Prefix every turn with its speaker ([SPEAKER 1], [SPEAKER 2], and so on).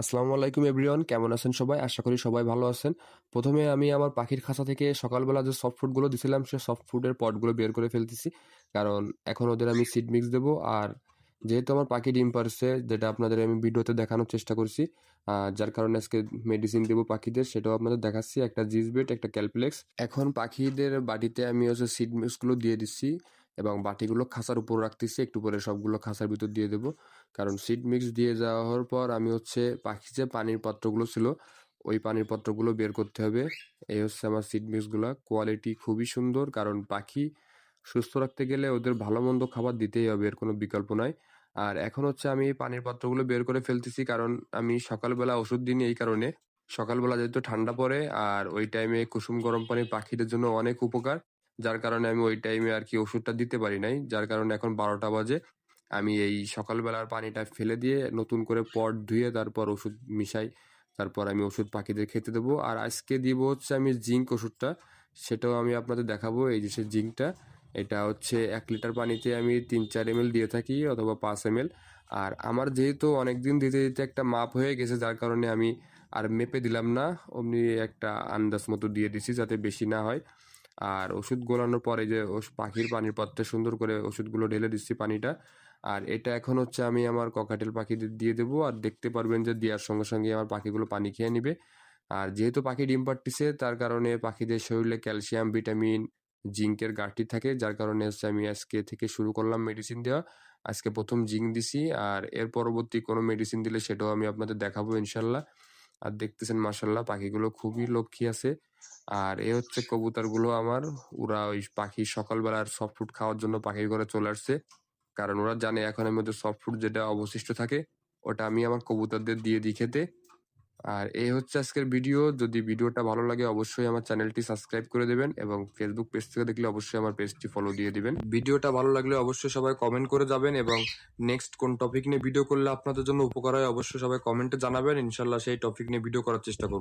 [SPEAKER 1] আসসালামু আলাইকুম এভরিওয়ান, কেমন আছেন সবাই? আশা করি সবাই ভালো আছেন। প্রথমে আমি আমার পাখির খাঁচা থেকে সকালবেলা যে সফট ফুডগুলো দিছিলাম, সে সফট ফুডের পটগুলো বের করে ফেলতেছি। কারণ এখন ওদের আমি সিড মিক্স দেবো। আর যেহেতু আমার পাখি ডিম পারছে, যেটা আপনাদের আমি ভিডিওতে দেখানোর চেষ্টা করছি যার কারণে আজকে মেডিসিন দেবো পাখিদের, সেটাও আপনাদের দেখাচ্ছি। একটা জিজবেট একটা ক্যালপ্লেক্স এখন পাখিদের বাটিতে আমি হচ্ছে সিড মিক্সগুলো দিয়ে দিচ্ছি। এবং বাটিগুলো খাঁচার উপর রাখতেছি। একটু পরে সবগুলো খাঁচার ভিতর দিয়ে দেবো। কারণ সিড মিক্স দিয়ে যাওয়ার পর আমি হচ্ছে পাখি যে পানির পাত্রগুলো ছিল, ওই পানির পাত্রগুলো বের করতে হবে। এই হচ্ছে আমার সিড মিক্সগুলো কোয়ালিটি খুবই সুন্দর, কারণ পাখি সুস্থ রাখতে গেলে ওদের ভালো মন্দ খাবার দিতেই হবে, এর কোনো বিকল্প নাই। আর এখন হচ্ছে আমি পানির পাত্রগুলো বের করে ফেলতেছি, কারণ আমি সকালবেলা ওষুধ দিই এই কারণে। সকালবেলা যেহেতু ঠান্ডা পড়ে, আর ওই টাইমে কুসুম গরম পানি পাখিদের জন্য অনেক উপকার। যার কারণে আমি ওই টাইমে আর কি ওষুধটা দিতে পারি নাই। যার কারণে এখন বারোটা বাজে। আমি এই সকালবেলার পানিটা ফেলে দিয়ে নতুন করে পট ধুয়ে তারপর ওষুধ মিশাই, তারপর আমি ওষুধ পাখিদের খেতে দেবো। আর আজকে দিব হচ্ছে আমি জিঙ্ক ওষুধটা। সেটাও আমি আপনাদের দেখাবো। এই যে সে জিঙ্কটা, এটা হচ্ছে এক লিটার পানিতে আমি তিন চার এম দিয়ে থাকি অথবা পাঁচ এম আর আমার যেহেতু অনেক দিন দিতে দিতে একটা মাপ হয়ে গেছে, যার কারণে আমি আর মেপে দিলাম না। অমনি একটা আন্দাজ মতো দিয়ে দিছি যাতে বেশি না হয়। আর ওষুধ গোলানোর পরে যে পাখির পানির পাত্রে সুন্দর করে ওষুধগুলো ঢেলে দিচ্ছি পানিটা। আর এটা এখন হচ্ছে আমি আমার ককাটেল পাখিদের দিয়ে দেবো আর দেখতে পারবেন যে দেওয়ার সঙ্গে সঙ্গে আমার পাখিগুলো পানি খেয়ে নিবে। আর যেহেতু পাখি ডিম পাড়তিছে, তার কারণে পাখিদের শরীরে ক্যালসিয়াম, ভিটামিন, জিঙ্কের ঘাটতি থাকে, যার কারণে হচ্ছে আমি আজকে থেকে শুরু করলাম মেডিসিন দেওয়া। আজকে প্রথম জিঙ্ক দিছি আর এর পরবর্তী কোনো মেডিসিন দিলে সেটাও আমি আপনাদের দেখাবো ইনশাল্লাহ। আর দেখতেছেন মাসাল্লাহ পাখিগুলো খুবই লক্ষ্মী আছে। আর এ হচ্ছে কবুতরগুলো আমার, ওরা ওই পাখি সকালবেলার সফট ফুড খাওয়ার জন্য পাখির ঘরে চলে আসছে। কারণ ওরা জানে এখন এর মধ্যে সফট ফুড যেটা অবশিষ্ট থাকে, ওটা আমি আমার কবুতরদের দিয়ে দিই খেতে। আর এই হচ্ছে আজকের ভিডিও। যদি ভিডিওটা ভালো লাগে, অবশ্যই আমার চ্যানেলটি সাবস্ক্রাইব করে দেবেন এবং ফেসবুক পেজ থেকে দেখলে অবশ্যই আমার পেজটি ফলো দিয়ে দিবেন। ভিডিওটা ভালো লাগলে অবশ্যই সবাই কমেন্ট করে যাবেন এবং নেক্সট কোন টপিক নিয়ে ভিডিও করলে আপনাদের জন্য উপকার হয়, অবশ্যই সবাই কমেন্টে জানাবেন। ইনশাল্লাহ সেই টপিক নিয়ে ভিডিও করার চেষ্টা করব।